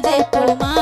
যে তোমার